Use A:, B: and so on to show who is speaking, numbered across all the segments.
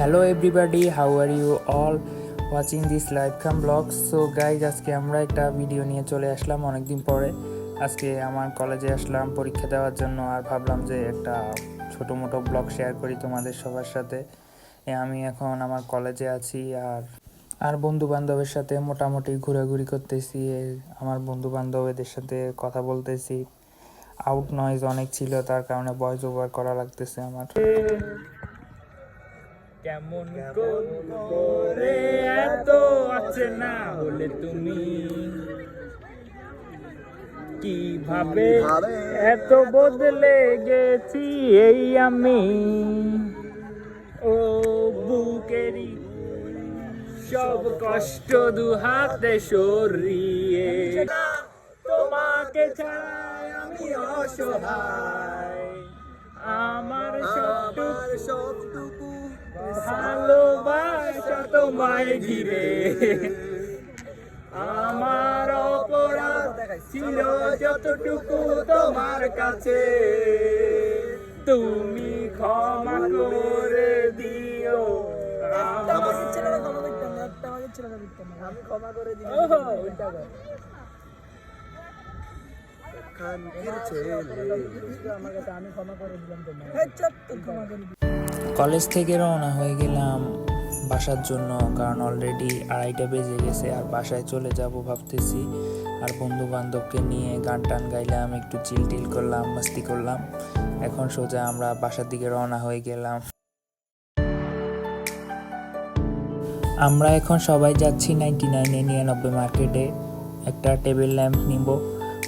A: Hello everybody how are you all watching this live cam blog so guys আজকে আমরা একটা video নিয়ে চলে আসলাম অনেকদিন পরে। আজকে আমার কলেজে আসলাম পরীক্ষা দেওয়ার জন্য আর ভাবলাম যে একটা ছোটো মোটো ব্লগ শেয়ার করি তোমাদের সবার সাথে। আমি এখন আমার কলেজে আছি আর আর বন্ধু বান্ধবের সাথে মোটামুটি ঘোরাঘুরি করতেছি। আমার বন্ধু বান্ধবদের সাথে কথা বলতেছি। আউট নয়েজ অনেক ছিল, তার কারণে ভয়েস ওভার করা লাগতেছে আমার। কেমন করে এত আছে না হলে তুমি? কীভাবে এত বদলে গেছি এই আমি? ও বুকেরি সব কষ্ট দু হাতে সরিয়ে তোমাকে ছাড়াই আমি অসহায়। আমার সবটুকু ভালোবাসা তোমায় ঘিরে আমার অপরাধ ছিল যতটুকু তোমার কাছে। তুমি ক্ষমা করে দিও।
B: আমি ক্ষমা করে দিই। আমার কাছে আমি ক্ষমা করে দিলাম তোমার ক্ষমা করে
A: কলেজ থেকে রওনা হয়ে গেলাম বাসার জন্য, কারণ অলরেডি আড়াইটা বেজে গেছে আর বাসায় চলে যাব ভাবতেছি। আর বন্ধু বান্ধবকে নিয়ে গান টান গাইলাম, একটু চিল টিল করলাম, মাস্তি করলাম। এখন সোজা আমরা বাসার দিকে রওনা হয়ে গেলাম। আমরা এখন সবাই যাচ্ছি নাইনটি নাইনে নিরানব্বই মার্কেটে। একটা টেবিল ল্যাম্প নিব।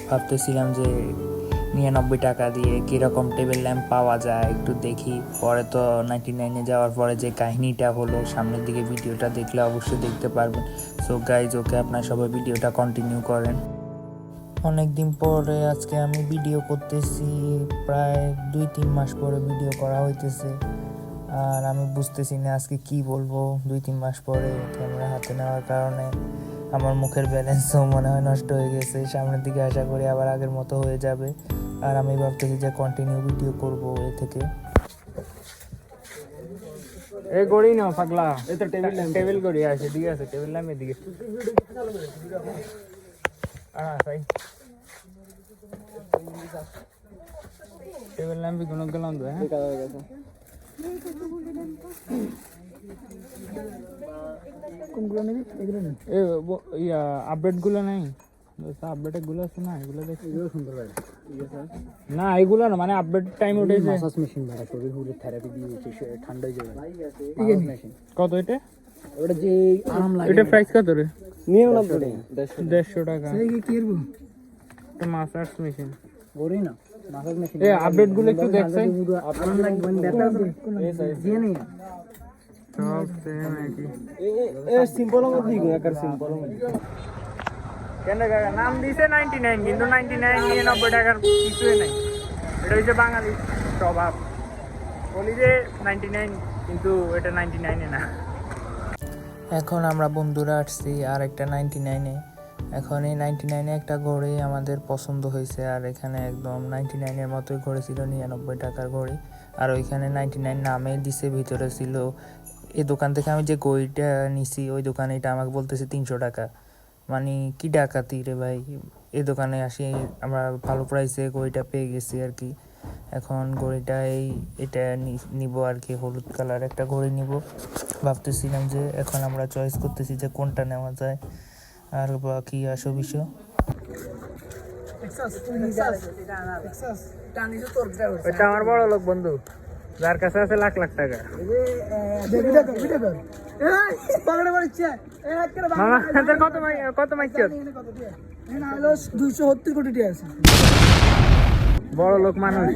A: ভাবতেছিলাম যে নিরানব্বই টাকা দিয়ে কীরকম টেবিল ল্যাম্প পাওয়া যায় একটু দেখি। পরে তো নাইনটি নাইনে যাওয়ার পরে যে কাহিনীটা হলো, সামনের দিকে ভিডিওটা দেখলে অবশ্যই দেখতে পারবেন। সো গাইজ ওকে আপনার সবাই ভিডিওটা কন্টিনিউ করেন। অনেক দিন পরে আজকে আমি ভিডিও করতেছি, প্রায় দুই তিন মাস পরে ভিডিও করা হইতেছে। আর আমি বুঝতেছি না আজকে কি বলব দুই তিন মাস পরে ক্যামেরা হাতে নেওয়ার কারণে আমার মুখের ব্যালেন্সও মনে হয় নষ্ট হয়ে গেছে। সামনের দিকে আশা করি আবার আগের মতো হয়ে যাবে। আর আমি ভাবতেছি যে কন্টিনিউ ভিডিও করব এ থেকে। এই গড়ি না পাগলা। এই তো টেবিল টেবিল গড়ি আছে ঠিক আছে টেবিল ল্যাম্প এদিকে। আ সাই টেবিল ল্যাম্প কোনো গেলাম তো হ্যাঁ?
B: কোনগুলো নিবি? এগুলো নিবি।
A: এ ইয়া আপডেটগুলো নাই? আপডেটগুলো আছে না এগুলো দেখ।
B: এগুলো সুন্দর লাগে।
A: না এগুলো না মানে আপডেট টাইম উঠেছে
B: মাসাজ মেশিন ভাড়া শরীর হুলে থেরাপি দিয়ে দিচ্ছে ঠান্ডা হয়ে যাবে। মেশিন
A: কত এটা?
B: ওটা যে আরাম লাগে।
A: এটা প্রাইস কত রে?
B: নিয়ে না পড়ে
A: দেড়শো টাকা।
B: এই কি করব
A: এটা মাসাজ মেশিন
B: ওরে না মাসাজ মেশিন
A: এ আপডেটগুলো একটু দেখছেন?
B: আরাম লাগবে ব্যথা দিয়ে নেই?
A: সব সেম একই।
B: এ সিম্পল মত দিগো একার সিম্পল মত
A: নাম দিছে নাইনটি নাইন কিন্তু নাইনটি নাইন টাকার কিছুই নাই। এটা হচ্ছে বাঙালি স্বভাব। বলি যে নাইনটি নাইন কিন্তু এটা নাইনটি নাইনে না। এখন আমরা বন্ধুরা আসছি আর একটা নাইনটি নাইনে এখন এই নাইনটি নাইনে একটা ঘড়ি আমাদের পছন্দ হয়েছে, আর এখানে একদম নাইনটি নাইনের মতোই ঘড়ি ছিল, নিরানব্বই টাকার ঘড়ি। আর ওইখানে নাইনটি নাইন নামে দিছে, ভিতরে ছিল এই দোকান থেকে আমি যে ঘড়িটা নিছি, ওই দোকানে এটা আমাকে বলতেছে তিনশো টাকা। মানে কি ডাকাতি রে ভাই? এই দোকানে আসি আমরা ভালো প্রাইসে ঘড়িটা পেয়ে গেছি আর কি। এখন ঘড়িটা এই এটা নি- নিব আর কি হলুদ কালার একটা ঘড়ি নিব। ভাবতেছিলাম যে এখন আমরা চয়েস করতেছি যে কোনটা নেওয়া যায়। আর বাকি আসো বিষয়। এটা আমার বড় লোক বন্ধু। যার কাছে আছে লাখ লাখ টাকা। কত কত মাইছ
B: দুইশো সত্তর কোটি
A: বড় লোক মানুষ।